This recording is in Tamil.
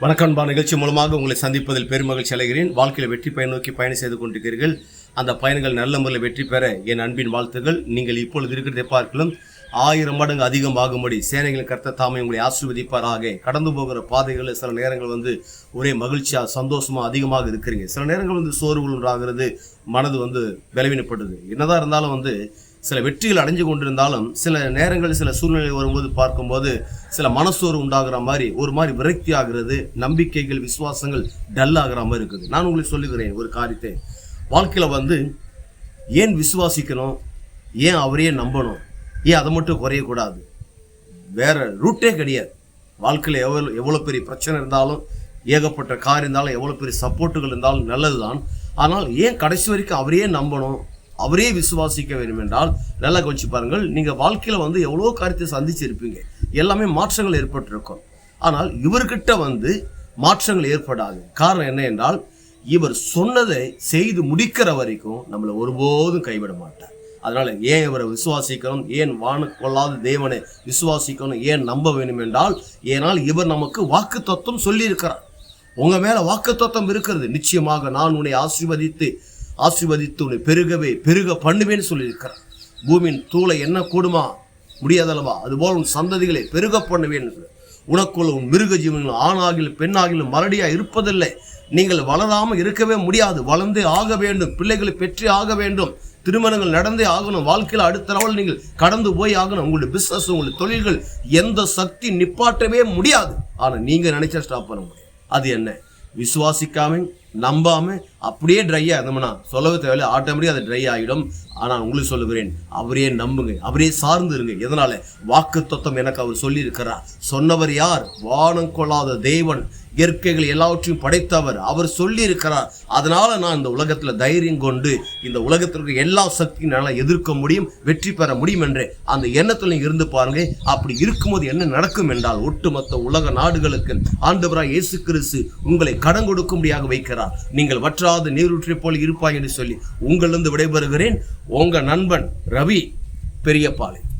வணக்கம்பா நிகழ்ச்சி மூலமாக உங்களை சந்திப்பதில் பெருமகிழ்ச்சி அடைகிறேன். வாழ்க்கையில் வெற்றி பயன் நோக்கி பயணம் செய்து கொண்டிருக்கிறீர்கள். அந்த பயணங்கள் நல்ல முறையில் வெற்றி பெற என் அன்பின் வாழ்த்துகள் நீங்கள் இப்பொழுது இருக்கிறதை பார்க்கலாம் ஆயிரம் மடங்கு அதிகமாகும்படி சேனைகளின் கர்த்த தாமை உங்களை ஆசிர்வதிப்பாராக. கடந்து போகிற பாதைகளில் சில நேரங்கள் வந்து ஒரே மகிழ்ச்சியாக சந்தோஷமாக அதிகமாக இருக்கிறீங்க. சில நேரங்கள் வந்து சோர்வு மனது வந்து பலவீனப்படுது என்னதான் இருந்தாலும் வந்து சில வெற்றிகள் அடைஞ்சு கொண்டிருந்தாலும் சில நேரங்கள் சில சூழ்நிலை வரும்போது பார்க்கும்போது சில மனசோறு உண்டாகிற மாதிரி ஒரு மாதிரி விரக்தி ஆகிறது நம்பிக்கைகள் விசுவாசங்கள் டல் ஆகிற மாதிரி இருக்குது. நான் உங்களுக்கு சொல்லுகிறேன் ஒரு காரியத்தை. வாழ்க்கையில் வந்து ஏன் விசுவாசிக்கணும்? ஏன் அவரையே நம்பணும்? ஏன் அதை மட்டும் குறையக்கூடாது? வேற ரூட்டே கிடையாது. வாழ்க்கையில் எவ்வளோ எவ்வளோ பெரிய பிரச்சனை இருந்தாலும் ஏகப்பட்ட கார் இருந்தாலும் எவ்வளோ பெரிய சப்போர்ட்டுகள் இருந்தாலும் நல்லது தான் ஆனால் ஏன் கடைசி வரைக்கும் அவரையே நம்பணும்? அவரே விசுவாசிக்க வேண்டும் என்றால் நல்லா கவனிச்சு பாருங்கள். நீங்கள் வாழ்க்கையில் வந்து எவ்வளோ காரியத்தை சந்திச்சிருப்பீங்க. எல்லாமே மாற்றங்கள் ஏற்பட்டிருக்கும். ஆனால் இவர்கிட்ட வந்து மாற்றங்கள் ஏற்படாது. காரணம் என்ன என்றால் இவர் சொன்னதை செய்து முடிக்கிற வரைக்கும் நம்மளை ஒருபோதும் கைவிட மாட்டார். அதனால் ஏன் இவரை விசுவாசிக்கணும்? ஏன் வானு கொள்ளாத தேவனை விசுவாசிக்கணும்? ஏன் நம்ப வேண்டும் என்றால் ஏனால் இவர் நமக்கு வாக்கு தத்துவம் சொல்லியிருக்கிறார். உங்கள் மேலே வாக்கு தத்துவம் இருக்கிறது. நிச்சயமாக நான் உன்னை ஆசீர்வதித்து ஆசீர்வதித்து உன்னை பெருகவே பெருக பண்ணுவேன்னு சொல்லியிருக்கிறார். பூமியின் தூளை என்ன கூடுமா? முடியாதல்லவா அதுபோல் உன் சந்ததிகளை பெருக பண்ணுவேன் உனக்குள்ள உன் மிருக ஜீவன்கள் ஆணாகிலும் பெண்ணாகிலும் மறுபடியாக இருப்பதில்லை. நீங்கள் வளராமல் இருக்கவே முடியாது. வளர்ந்தே ஆக வேண்டும். பிள்ளைகளை பெற்றே ஆக வேண்டும். திருமணங்கள் நடந்தே ஆகணும். வாழ்க்கையில் அடுத்த லெவல் நீங்கள் கடந்து போய் ஆகணும். உங்களுடைய பிஸ்னஸ் உங்களுடைய தொழில்கள் எந்த சக்தி நிப்பாட்டவே முடியாது. ஆனால் நீங்கள் நினைச்சா ஸ்டாப் பண்ண முடியும் அது என்ன? விசுவாசிக்காம நம்பாம அப்படியே ட்ரை இருந்தோம்னா சொல்லவே தேவையில்லை. ஆட்டோமேட்டிக் அது ட்ரை ஆகிடும் ஆனால் உங்களுக்கு சொல்லுகிறேன் அவரே நம்புங்க. அவரே சார்ந்து இருங்க. எதனால? வாக்கு தத்துவம் எனக்கு அவர் சொல்லியிருக்கிறார். சொன்னவர் யார்? வானம் கொள்ளாத தேவன். இயற்கைகள் எல்லாவற்றையும் படைத்தவர் அவர் சொல்லி இருக்கிறார் அதனால நான் இந்த உலகத்துல தைரியம் கொண்டு இந்த உலகத்திற்கு எல்லா சக்தியும் என்னால் எதிர்க்க முடியும் வெற்றி பெற முடியும் என்று அந்த எண்ணத்தில் இருந்து பாருங்க. அப்படி இருக்கும்போது என்ன நடக்கும் என்றால் ஒட்டுமொத்த உலக நாடுகளுக்கு ஆண்டவராய் இயேசு கிறிஸ்து உங்களை கடன் கொடுக்கும்படியாக வைக்கிறார். நீங்கள் வற்றாத நீரூற்றை போல் இருப்பாய் என்று சொல்லி உங்களிருந்து விடைபெறுகிறேன். உங்க நண்பன் ரவி பெரியபாளையம்